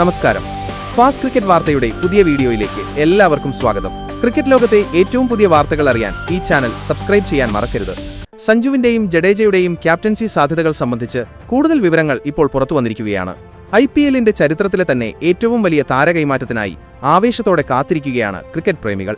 നമസ്കാരം. Fast cricket വാർത്തയുടെ പുതിയ വീഡിയോയിലേക്ക് എല്ലാവർക്കും സ്വാഗതം. ക്രിക്കറ്റ് ലോകത്തെ ഏറ്റവും പുതിയ വാർത്തകൾ അറിയാൻ ഈ ചാനൽ സബ്സ്ക്രൈബ് ചെയ്യാൻ മറക്കരുത്. സഞ്ജുവിന്റെയും ജഡേജയുടെയും ക്യാപ്റ്റൻസി സാധ്യതകൾ സംബന്ധിച്ച് കൂടുതൽ വിവരങ്ങൾ ഇപ്പോൾ പുറത്തു വന്നിരിക്കുകയാണ്. ഐ പി എല്ലിന്റെ ചരിത്രത്തിലെ തന്നെ ഏറ്റവും വലിയ താരകൈമാറ്റത്തിനായി ആവേശത്തോടെ കാത്തിരിക്കുകയാണ് ക്രിക്കറ്റ് പ്രേമികൾ.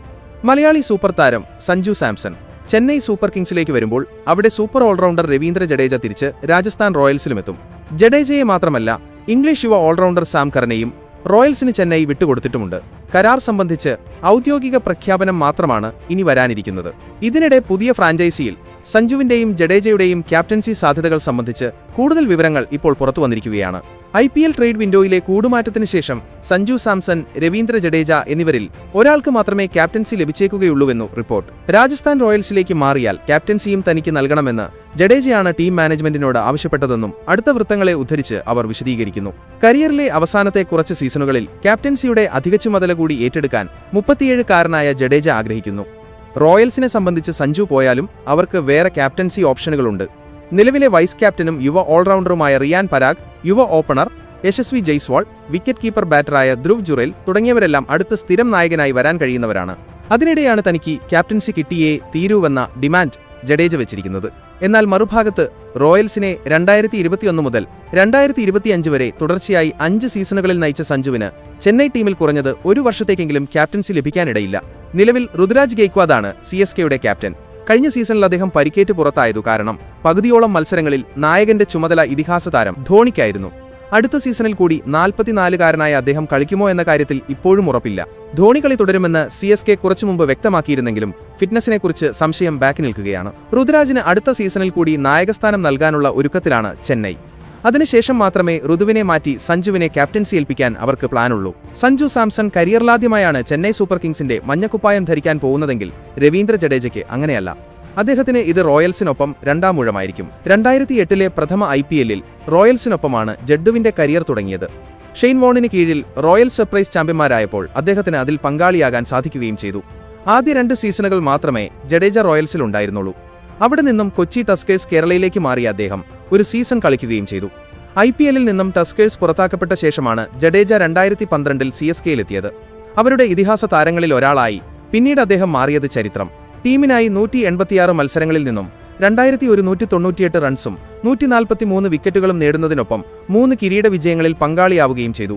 മലയാളി സൂപ്പർ താരം സഞ്ജു സാംസൺ ചെന്നൈ സൂപ്പർ കിങ്സിലേക്ക് വരുമ്പോൾ അവിടെ സൂപ്പർ ഓൾറൗണ്ടർ രവീന്ദ്ര ജഡേജ തിരിച്ച് രാജസ്ഥാൻ റോയൽസിലുമെത്തും ജഡേജയെ മാത്രമല്ല ഇംഗ്ലീഷ് യുവ ഓൾറൗണ്ടർ സാം കറിനെയും റോയൽസിന് ചെന്നൈ വിട്ടുകൊടുത്തിട്ടുമുണ്ട്. കരാർ സംബന്ധിച്ച് ഔദ്യോഗിക പ്രഖ്യാപനം മാത്രമാണ് ഇനി വരാനിരിക്കുന്നത്. ഇതിനിടെ പുതിയ ഫ്രാഞ്ചൈസിയിൽ സഞ്ജുവിന്റെയും ജഡേജയുടെയും ക്യാപ്റ്റൻസി സാധ്യതകൾ സംബന്ധിച്ച് കൂടുതൽ വിവരങ്ങൾ ഇപ്പോൾ പുറത്തു വന്നിരിക്കുകയാണ്. ഐ പി എൽ ട്രേഡ് വിൻഡോയിലെ കൂടുമാറ്റത്തിന് ശേഷം സഞ്ജു സാംസൺ രവീന്ദ്ര ജഡേജ എന്നിവരിൽ ഒരാൾക്ക് മാത്രമേ ക്യാപ്റ്റൻസി ലഭിച്ചേക്കുകയുള്ളൂവെന്നു റിപ്പോർട്ട്. രാജസ്ഥാൻ റോയൽസിലേക്ക് മാറിയാൽ ക്യാപ്റ്റൻസിയും തനിക്ക് നൽകണമെന്ന് ജഡേജയാണ് ടീം മാനേജ്മെന്റിനോട് ആവശ്യപ്പെട്ടതെന്നും അടുത്ത വൃത്തങ്ങളെ ഉദ്ധരിച്ച് അവർ വിശദീകരിക്കുന്നു. കരിയറിലെ അവസാനത്തെ കുറച്ച് സീസണുകളിൽ ക്യാപ്റ്റൻസിയുടെ അധിക ചുമതല കൂടി ഏറ്റെടുക്കാൻ മുപ്പത്തിയേഴുകാരനായ ജഡേജ ആഗ്രഹിക്കുന്നു. റോയൽസിനെ സംബന്ധിച്ച് സഞ്ജു പോയാലും അവർക്ക് വേറെ ക്യാപ്റ്റൻസി ഓപ്ഷനുകളുണ്ട്. നിലവിലെ വൈസ് ക്യാപ്റ്റനും യുവ ഓൾറൗണ്ടറുമായ റിയാൻ പരാഗ് യുവ opener Yashasvi Jaiswal wicket keeper ബാറ്ററായ Dhruv Jurel തുടങ്ങിയവരെല്ലാം അടുത്ത സ്ഥിരം നായകനായി വരാൻ കഴിയുന്നവരാണ്. അതിനിടെയാണ് തനിക്ക് ക്യാപ്റ്റൻസി കിട്ടിയേ തീരുവെന്ന ഡിമാൻഡ് ജഡേജ വെച്ചിരിക്കുന്നത്. എന്നാൽ മറുഭാഗത്ത് റോയൽസിനെ രണ്ടായിരത്തി ഇരുപത്തിയൊന്ന് മുതൽ രണ്ടായിരത്തി ഇരുപത്തിയഞ്ച് വരെ തുടർച്ചയായി അഞ്ച് സീസണുകളിൽ നയിച്ച സഞ്ജുവിന് ചെന്നൈ ടീമിൽ കുറഞ്ഞത് ഒരു വർഷത്തേക്കെങ്കിലും ക്യാപ്റ്റൻസി ലഭിക്കാനിടയില്ല. നിലവിൽ ഋതുരാജ് ഗെയ്ക്വാദാണ് സി എസ് കെയുടെ ക്യാപ്റ്റൻ. കഴിഞ്ഞ സീസണിൽ അദ്ദേഹം പരിക്കേറ്റ് പുറത്തായതു കാരണം പകുതിയോളം മത്സരങ്ങളിൽ നായകന്റെ ചുമതല ഇതിഹാസ താരം ധോണിക്കായിരുന്നു. അടുത്ത സീസണിൽ കൂടി നാൽപ്പത്തിനാലുകാരനായ അദ്ദേഹം കളിക്കുമോ എന്ന കാര്യത്തിൽ ഇപ്പോഴും ഉറപ്പില്ല. ധോണി കളി തുടരുമെന്ന് സി എസ് കെ കുറച്ചു മുമ്പ് വ്യക്തമാക്കിയിരുന്നെങ്കിലും ഫിറ്റ്നസിനെക്കുറിച്ച് സംശയം ബാക്കി നിൽക്കുകയാണ്. ഋതുരാജിന് അടുത്ത സീസണിൽ കൂടി നായകസ്ഥാനം നൽകാനുള്ള ഒരുക്കത്തിലാണ് ചെന്നൈ. അതിനുശേഷം മാത്രമേ ഋതുവിനെ മാറ്റി സഞ്ജുവിനെ ക്യാപ്റ്റൻസി ഏൽപ്പിക്കാൻ അവർക്ക് പ്ലാനുള്ളൂ. സഞ്ജു സാംസൺ കരിയറിലാദ്യമായാണ് ചെന്നൈ സൂപ്പർ കിങ്സിന്റെ മഞ്ഞക്കുപ്പായം ധരിക്കാൻ പോകുന്നതെങ്കിൽ രവീന്ദ്ര ജഡേജയ്ക്ക് അങ്ങനെയല്ല. അദ്ദേഹത്തിന് ഇത് റോയൽസിനൊപ്പം രണ്ടാം ഊഴമായിരിക്കും. രണ്ടായിരത്തി എട്ടിലെ പ്രഥമ ഐ പി എല്ലിൽ റോയൽസിനൊപ്പമാണ് ജഡ്ഡുവിന്റെ കരിയർ തുടങ്ങിയത്. ഷെയ്ൻ വോണിന് കീഴിൽ റോയൽ സർപ്രൈസ് ചാമ്പ്യന്മാരായപ്പോൾ അദ്ദേഹത്തിന് അതിൽ പങ്കാളിയാകാൻ സാധിക്കുകയും ചെയ്തു. ആദ്യ രണ്ട് സീസണുകൾ മാത്രമേ ജഡേജ റോയൽസിൽ ഉണ്ടായിരുന്നുള്ളൂ. അവിടെ നിന്നും കൊച്ചി ടസ്കേഴ്സ് കേരളയിലേക്ക് മാറിയ അദ്ദേഹം ഒരു സീസൺ കളിക്കുകയും ചെയ്തു. ഐ പി എല്ലിൽ നിന്നും ടസ്കേഴ്സ് പുറത്താക്കപ്പെട്ട ശേഷമാണ് ജഡേജ രണ്ടായിരത്തി പന്ത്രണ്ടിൽ സി എസ് കെയിലെത്തിയത്. അവരുടെ ഇതിഹാസ താരങ്ങളിൽ ഒരാളായി പിന്നീട് അദ്ദേഹം മാറിയത് ചരിത്രം. ടീമിനായി നൂറ്റി എൺപത്തിയാറ് മത്സരങ്ങളിൽ നിന്നും രണ്ടായിരത്തി ഒരു നൂറ്റി തൊണ്ണൂറ്റിയെട്ട് റൺസും നൂറ്റി നാൽപ്പത്തിമൂന്ന് വിക്കറ്റുകളും നേടുന്നതിനൊപ്പം മൂന്ന് കിരീട വിജയങ്ങളിൽ പങ്കാളിയാവുകയും ചെയ്തു.